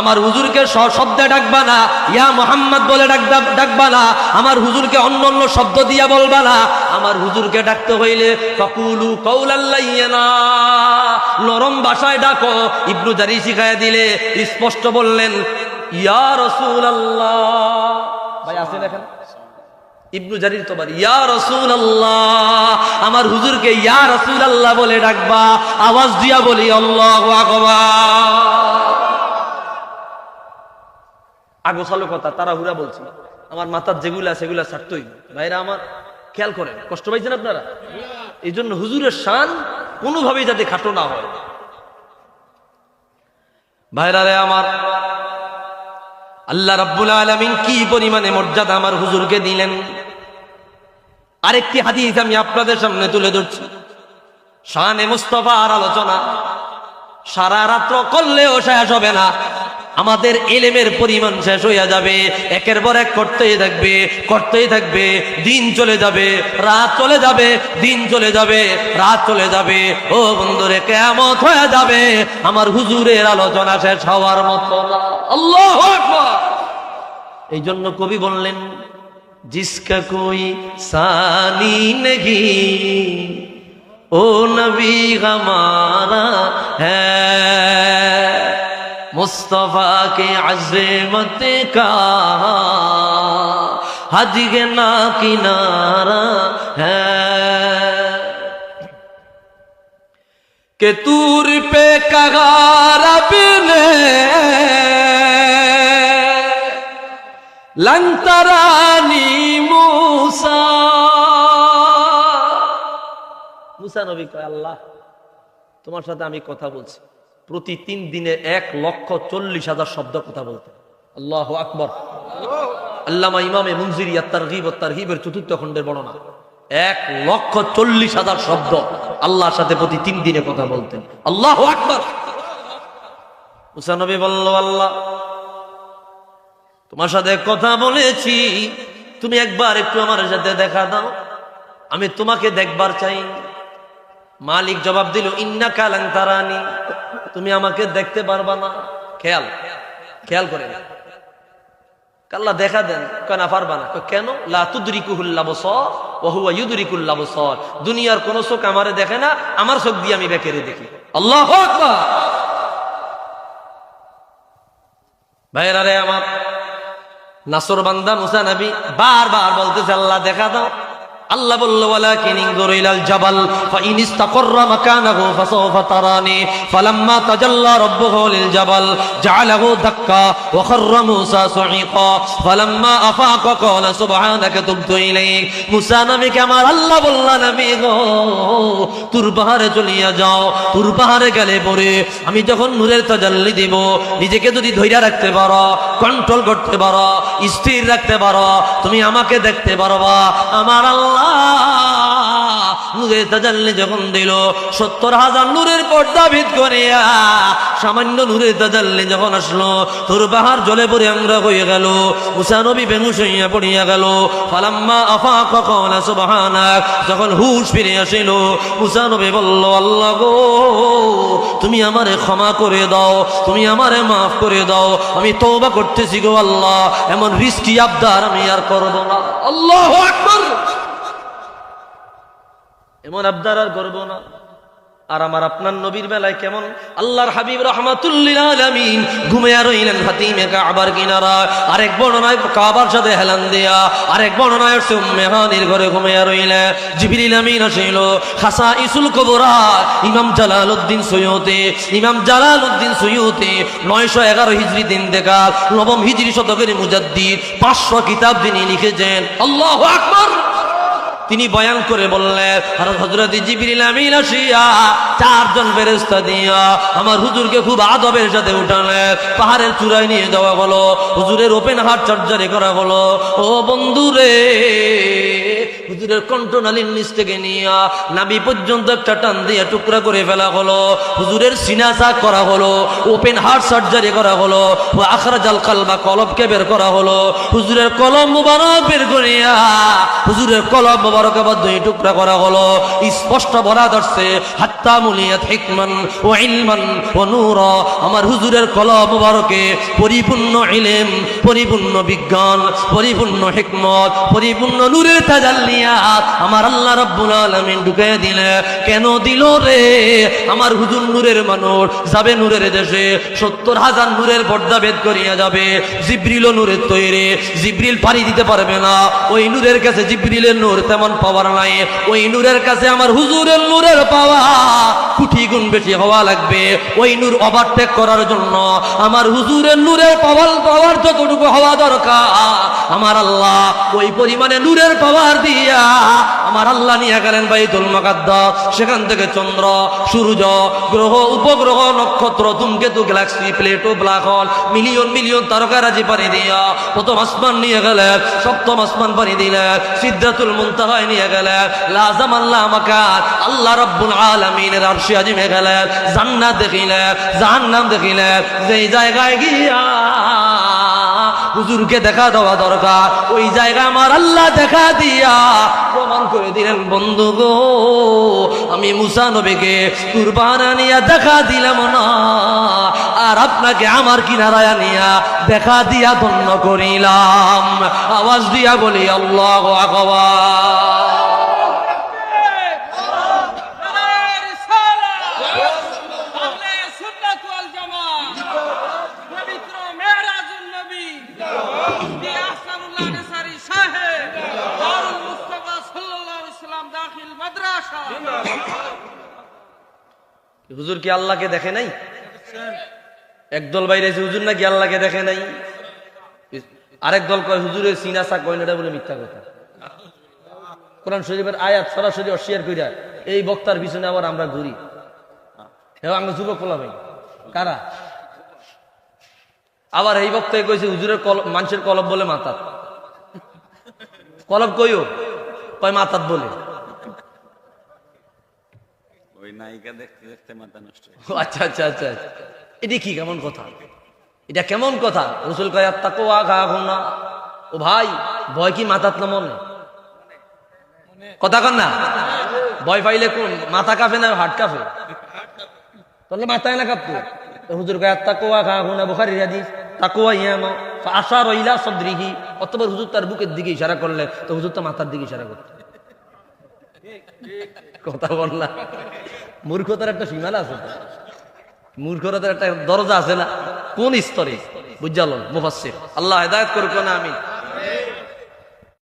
আমার হুজুরকে শব্দে ডাকবা না। ইয়া মোহাম্মদ বলে ডাকবা না। আমার হুজুরকে অন্য অন্য শব্দ দিয়া বলবা না। আমার হুজুরকে ডাকতে হইলে ফাকুলু কৌলাল্লাইয়ানা নরম ভাষায় ডাকো। ইবনু জারি শিখায় দিলে স্পষ্ট বললেন, ইয়া রাসূলুল্লাহ। ভাই, আছে দেখেন? ইবনু জারির তোমার ইয়া রসুল আল্লাহ আমার হুজুরকে ইয়া রসুল আল্লাহ বলে ডাকবা, আওয়াজ দিয়া বলি, আল্লাহ আগোছালো কথা তারা হুরা বলছি। আমার মাথার যেগুলা, সেগুলা ছাড়তই ভাইরা আমার খেয়াল করেন, কষ্ট পাইছেন আপনারা? এই জন্য হুজুরের শান কোনোভাবেই যাতে খাটো না হয়। ভাইরা রে আমার, আল্লাহ রাব্বুল আলামিন কি পরিমাণে মর্যাদা আমার হুজুরকে দিলেন? আরেকটি হাদিস আমি আপনাদের সামনে তুলে ধরছি। শানে মুস্তফার আলোচনা, সারা রাত্র করলেও শেষ হবে না। আমাদের এলেমের পরিমাণ শেষ হইয়া যাবে, একের পর এক করতেই থাকবে করতেই থাকবে, দিন চলে যাবে, রাত চলে যাবে, দিন চলে যাবে, রাত চলে যাবে। ও বন্ধুরে কেমত হয়ে যাবে, আমার হুজুরের আলোচনা শেষ হওয়ার মতো আল্লাহ এই জন্য কবি বললেন जिसका कोई सानी नहीं। ओ नबी, हमारा है। मुस्तफ़ा के अजमत का हज के ना किनारा है। कि तूर पे कहा रब ने লন্তরানি মুসা। নবী কয়, আল্লাহ, তোমার সাথে আমি কথা বলছি। প্রতি তিন দিনে এক লক্ষ চল্লিশ হাজার শব্দ কথা বলতে। আল্লাহ আকবর। আল্লামা ইমামে মুনজির ইয়াত্তার গিব তার হিবের চতুর্থ খণ্ডের বর্ণনা। এক লক্ষ চল্লিশ হাজার শব্দ আল্লাহর সাথে প্রতি তিন দিনে কথা বলতেন। আল্লাহ আকবর। মুসা নবী বলল, আল্লাহ তোমার সাথে কথা বলেছি। তুমি একবার একটু আমার সাথে দেখা দাও। আমি তোমাকে দেখবার চাই। মালিক জবাব দিল, ইন্না কালাং তারানি। তুমি আমাকে দেখতে পারবা না। খেয়াল খেয়াল করে কাল্লা দেখা দেন, কেন পারবা না? কেন? দুনিয়ার কোন চোখ আমারে দেখে না, আমার চোখ দিয়ে আমি বেকেরে দেখি। আল্লাহ আকবার! ভাইরা রে আমার নাসর বান্দা মুসা নবী বারবার বলতেছে আল্লাহ দেখা দাও। আল্লাহ বলল, ওয়ালাকিন ইনজুর ইলাল জাবাল, ফাইন ইস্তাকাররা মাকানাহু ফাসাওফা তারানি, ফালাম্মা তাজাল্লা রাব্বুহু লিল জাবাল, জাআলাহু দাক্কা, ওয়া খাররা মূসা সুঈকা, ফালাম্মা আফাকা ক্বালা সুবহানাকা তুবতু ইলাইক, মুসা নবীকে আমার আল্লাহ বলল, নবী গো, তুর পাহাড়ে চলিয়া যাও, তুর পাহাড়ে গেলে পরে আমি যখন নূরের তাজাল্লি দিব, নিজেকে যদি ধৈর্য রাখতে পারো কন্ট্রোল করতে পারো, স্থির রাখতে পারো, তুমি আমাকে দেখতে পারবা, আমার আল্লাহ যখন দিল, সত্তর হাজার নূরের পর্দা ভিত করিয়া সামান্য যখন আসলো তোর জলে আমরা হয়ে গেল হইয়া পড়িয়া গেল। ফালাম্মা আফা কখন যখন হুশ ফিরে আসিল বলল, আল্লাহ গো, তুমি আমারে ক্ষমা করে দাও, তুমি আমারে মাফ করে দাও, আমি তওবা করতেছি গো আল্লাহ, এমন রিস্কি আবদার আমি আর করব না। আল্লাহ এমন আবদার আর করব না। আর আমার আপনার নবীর বেলায় কেমন? আল্লাহর হাবিব রহমাতুল্লিল রইলেন কাবার কিনারা। আরেক কাবার সাথে হেলান দেয়া, আরেক ঘরে আসিল খাসা ইসুল কবরা, ইমাম জালালউদ্দিন সৈয়দে ইমাম জালালউদ্দিন সৈয়দে নয়শো এগারো হিজরি দিন দেখা নবম হিজরি শতকের মুজাদ্দিদ, পাঁচশো কিতাব যিনি লিখেছেন, আল্লাহ আকবার। তিনি বয়ান করে বললেন হজরত চারজন ফেরেস্তা দিয়া আমার হুজুরকে খুব আদবের সাথে উঠালেন। পাহাড়ের চূড়ায় নিয়ে যাওয়া হলো, হুজুরের ওপেন হার্ট সার্জারি করা হলো। ও বন্ধু রে হুজুরের কণ্ঠনালীর নিচ থেকে নিয়ে নাবি পর্যন্ত একটা টান দিয়ে টুকরা করে ফেলা হলো। হুজুরের সিনা চাক করা হলো, ওপেন হার্ট সার্জারি করা হলো ও আখরাজাল কালবা কলবকে বের করা হলো। হুজুরের কলম মুবারক বের করিয়া হুজুরের কলম মুবারক আবার দুই টুকরা করা হলো। স্পষ্ট বলা ধরছে, হাত্তা মুলিয়াত হিকমান ও ইলমান ও নূর। আমার হুজুরের কলম মুবারকে পরিপূর্ণ ইলেম, পরিপূর্ণ বিজ্ঞান, পরিপূর্ণ হিকমত, পরিপূর্ণ নূরের তাজাল্লিয়াত আমার আল্লাহ রাব্বুল আলামিন ঢুকে দিলে, কেন দিল রে? আমার হুজুর নূরের মানুষ, যাবে নূরের দেশে, সত্তর হাজার নূরের পর্দা ভেদ করিয়া যাবে জিব্রিল নূরের তৈরি, জিব্রিল পাড়ি দিতে পারবে না। ওই নূরের কাছে জিব্রিলের নূর তেমন পাওয়ার নাই, ওই নূরের কাছে আমার হুজুরের নূরের পাওয়া কুটি গুণ বেশি হওয়া লাগবে। ওই নূর ওভারটেক করার জন্য আমার হুজুরের নূরের পাওয়ার পাওয়ার যতটুকু হওয়া দরকার, আমার আল্লাহ ওই পরিমাণে নূরের পাওয়ার দিয়া আমার আল্লাহ নিয়ে গেলেন বাইতুল মাকাদ্দাস। সেখান থেকে চন্দ্র, সূর্য, গ্রহ, উপগ্রহ, নক্ষত্র, ধূমকেতু, galaxy, Pluto, black hole, million million তারকারাজি পানি দিয়া প্রথম আসমান নিয়ে গেলেন সপ্তম আসমান পানি দিলেন সিদ্ধাতুল মুনতাহায় নিয়ে গেলেন লাজাম আল্লাহ মাকান আল্লাহ রাব্বুল আলামিনের আরশে আজিমে গেলেন জান্নাত দেখিলেন জাহান্নাম দেখিলেন যেই জায়গায় গিয়া হুজুরকে দেখা দেওয়া দরকার। ওই জায়গা আমার আল্লাহ দেখা দিয়া প্রমাণ করে দিলেন, বন্ধু গো, আমি মুসা নবীকে কুরবান আনিয়া দেখা দিলাম না। আর আপনাকে আমার কিনারায় আনিয়া দেখা দিয়া ধন্য করিলাম। আওয়াজ দিয়া বলি, আল্লাহ আকবার। হুজুর কি আল্লাহকে দেখে নাই? একদল বাইরে হুজুর নাকি আল্লাহকে দেখে নাই? আরেক দল কয় হুজুরের সিনাসা কয় এটা বলে মিথ্যা কথা। কোরআন শরীফের আয়াত সরাসরি অস্বীকার কইরা, এই বক্তার পিছনে আবার আমরা ঘুরি। আমরা যুবক পোলা কারা? আবার এই বক্তায় কইছে, হুজুরের কল মানুষের কলব বলে মাতাত। কলব কইও? কয়, মাতাত বলে। নায়িকা দেখতে দেখতে মাথা নষ্ট আচ্ছা আচ্ছা আচ্ছা আচ্ছা। কি কেমন কথা? এটা কেমন কথা? রসুল কয় আত্মা কোয়া ঘা না ও ভাই, ভয় কি না? মনে কথা কন না? ভয় পাইলে কোন? মাথা না হাট তাহলে মাথায় না হুজুর কয় আত্মা কোয়া ঘা না বুখারি হাদিস তাকুয়া ইয়ামা আশা রইলা হুজুর তার বুকের দিকে ইশারা করলে, তো হুজুর তো মাথার দিকে ইশারা করতো। কথা বল না। মূর্খতার একটা সীমানা আছে। মূর্খতার একটা দরজা আছে না? কোন স্তরে? বুঝাল মুফাসির আল্লাহ হেদায়ত করুক না আমি